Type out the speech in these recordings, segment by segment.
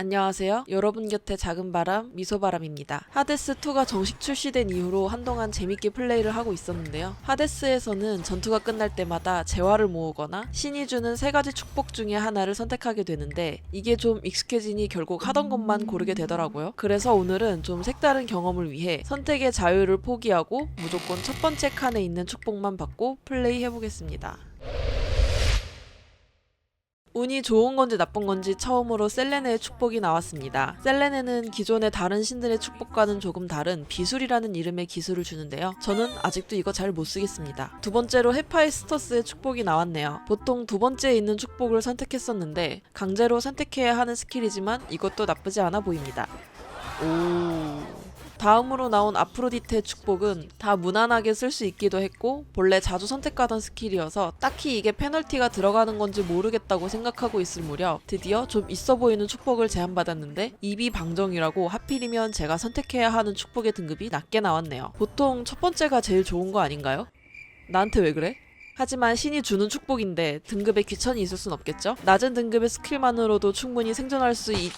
안녕하세요. 여러분 곁에 작은 바람, 미소바람입니다. 하데스2가 정식 출시된 이후로 한동안 재밌게 플레이를 하고 있었는데요. 하데스에서는 전투가 끝날 때마다 재화를 모으거나 신이 주는 세 가지 축복 중에 하나를 선택하게 되는데 이게 좀 익숙해지니 결국 하던 것만 고르게 되더라고요. 그래서 오늘은 좀 색다른 경험을 위해 선택의 자유를 포기하고 무조건 첫 번째 칸에 있는 축복만 받고 플레이 해보겠습니다. 운이 좋은 건지 나쁜 건지 처음으로 셀레네의 축복이 나왔습니다. 셀레네는 기존의 다른 신들의 축복과는 조금 다른 비술이라는 이름의 기술을 주는데요. 저는 아직도 이거 잘 못 쓰겠습니다. 두 번째로 헤파이스터스의 축복이 나왔네요. 보통 두 번째에 있는 축복을 선택했었는데 강제로 선택해야 하는 스킬이지만 이것도 나쁘지 않아 보입니다. 오. 다음으로 나온 아프로디테의 축복은 다 무난하게 쓸 수 있기도 했고 본래 자주 선택하던 스킬이어서 딱히 이게 페널티가 들어가는 건지 모르겠다고 생각하고 있을 무렵 드디어 좀 있어 보이는 축복을 제안받았는데 입이 방정이라고 하필이면 제가 선택해야 하는 축복의 등급이 낮게 나왔네요. 보통 첫 번째가 제일 좋은 거 아닌가요? 나한테 왜 그래? 하지만 신이 주는 축복인데 등급에 귀천이 있을 순 없겠죠? 낮은 등급의 스킬만으로도 충분히 생존할 수 있...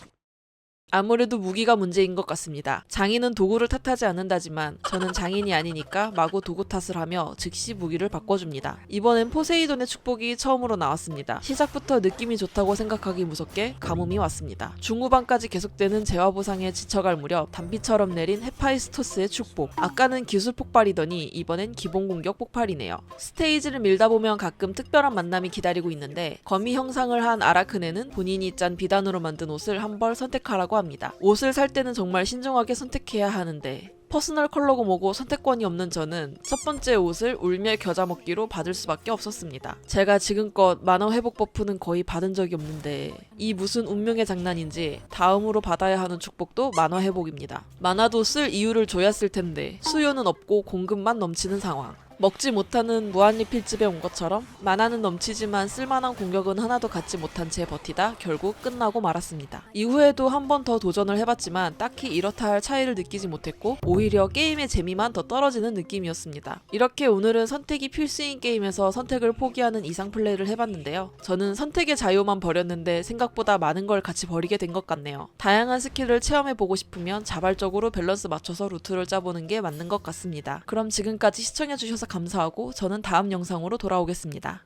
아무래도 무기가 문제인 것 같습니다. 장인은 도구를 탓하지 않는다지만 저는 장인이 아니니까 마구 도구 탓을 하며 즉시 무기를 바꿔줍니다. 이번엔 포세이돈의 축복이 처음으로 나왔습니다. 시작부터 느낌이 좋다고 생각하기 무섭게 가뭄이 왔습니다. 중후반까지 계속되는 재화 보상에 지쳐갈 무렵 단비처럼 내린 헤파이스토스의 축복. 아까는 기술 폭발이더니 이번엔 기본 공격 폭발이네요. 스테이지를 밀다 보면 가끔 특별한 만남이 기다리고 있는데 거미 형상을 한 아라크네는 본인이 짠 비단으로 만든 옷을 한 벌 선택하라고 합니다. 옷을 살 때는 정말 신중하게 선택해야 하는데 퍼스널 컬러고 뭐고 선택권이 없는 저는 첫 번째 옷을 울며 겨자 먹기로 받을 수밖에 없었습니다. 제가 지금껏 만화 회복 버프는 거의 받은 적이 없는데 이 무슨 운명의 장난인지 다음으로 받아야 하는 축복도 만화 회복입니다. 만화도 쓸 이유를 줘야 쓸 텐데 수요는 없고 공급만 넘치는 상황. 먹지 못하는 무한리 필집에 온 것처럼 만화는 넘치지만 쓸만한 공격은 하나도 갖지 못한 채 버티다 결국 끝나고 말았습니다. 이후에도 한 번 더 도전을 해봤지만 딱히 이렇다 할 차이를 느끼지 못했고 오히려 게임의 재미만 더 떨어지는 느낌이었습니다. 이렇게 오늘은 선택이 필수인 게임에서 선택을 포기하는 이상 플레이를 해봤는데요. 저는 선택의 자유만 버렸는데 생각보다 많은 걸 같이 버리게 된 것 같네요. 다양한 스킬을 체험해보고 싶으면 자발적으로 밸런스 맞춰서 루트를 짜보는 게 맞는 것 같습니다. 그럼 지금까지 시청해주셔서 감사하고 저는 다음 영상으로 돌아오겠습니다.